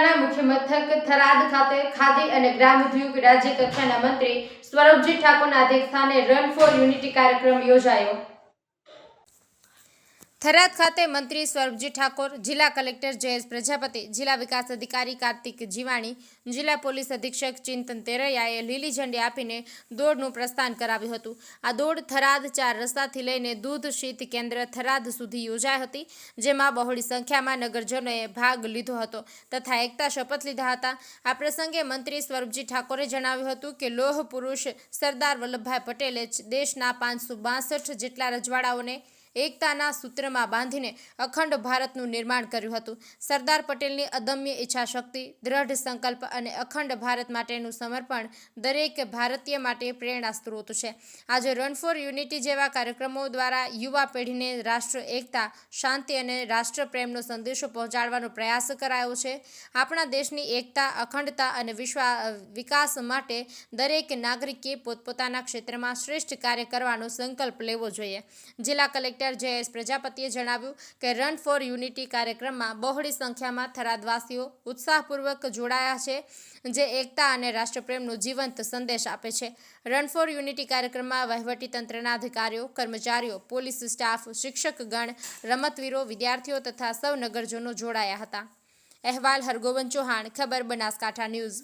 મુખ્ય મથક થરાદ ખાતે ખાદી અને ગ્રામ ઉદ્યોગ રાજ્ય કક્ષાના મંત્રી સ્વરૂપજી ઠાકોરના અધ્યક્ષસ્થાને રન ફોર યુનિટી કાર્યક્રમ યોજાયો. થરાદ ખાતે મંત્રી સ્વરૂપજી ઠાકોર, જિલ્લા કલેક્ટર જયેશ પ્રજાપતિ, જિલ્લા વિકાસ અધિકારી કાર્તિક જીવાણી, જિલ્લા પોલીસ અધિક્ષક ચિંતન તેરૈયાએ લીલી ઝંડી આપીને દોડનું પ્રસ્થાન કરાવ્યું હતું. આ દોડ થરાદ ચાર રસ્તાથી લઈને દૂધ શીત કેન્દ્ર થરાદ સુધી યોજાઈ હતી, જેમાં બહોળી સંખ્યામાં નગરજનોએ ભાગ લીધો હતો તથા એકતા શપથ લીધા હતા. આ પ્રસંગે મંત્રી સ્વરૂપજી ઠાકોરે જણાવ્યું હતું કે લોહ પુરુષ સરદાર વલ્લભભાઈ પટેલે દેશના પાંચસો જેટલા રજવાડાઓને એકતાના સૂત્રમાં બાંધીને અખંડ ભારતનું નિર્માણ કર્યું હતું. સરદાર પટેલની અદમ્ય ઈચ્છાશક્તિ, દ્રઢ સંકલ્પ અને અખંડ ભારત માટેનું સમર્પણ દરેક ભારતીય માટે પ્રેરણા સ્ત્રોત છે. આજે રન ફોર યુનિટી જેવા કાર્યક્રમો દ્વારા યુવા પેઢીને રાષ્ટ્ર એકતા, શાંતિ અને રાષ્ટ્રપ્રેમનો સંદેશો પહોંચાડવાનો પ્રયાસ કરાયો છે. આપણા દેશની એકતા, અખંડતા અને વિશ્વા, વિકાસ માટે દરેક નાગરિકે પોતપોતાના ક્ષેત્રમાં શ્રેષ્ઠ કાર્ય કરવાનો સંકલ્પ લેવો જોઈએ. જિલ્લા કલેક્ટર જયેશ પ્રજાપતિએ જણાવ્યું કે રન ફોર યુનિટી કાર્યક્રમમાં બહોળી સંખ્યામાં થરાદવાસીઓ ઉત્સાહપૂર્વક જોડાયા છે, જે એકતા અને રાષ્ટ્રપ્રેમનો જીવંત સંદેશ આપે છે. રન ફોર યુનિટી કાર્યક્રમમાં વહીવટીતંત્રના અધિકારીઓ, કર્મચારીઓ, પોલીસ સ્ટાફ, શિક્ષકગણ, રમતવીરો, વિદ્યાર્થીઓ તથા સૌ નગરજનો જોડાયા હતા. અહેવાલ હરગોવન ચૌહાણ, ખબર બનાસકાંઠા ન્યૂઝ.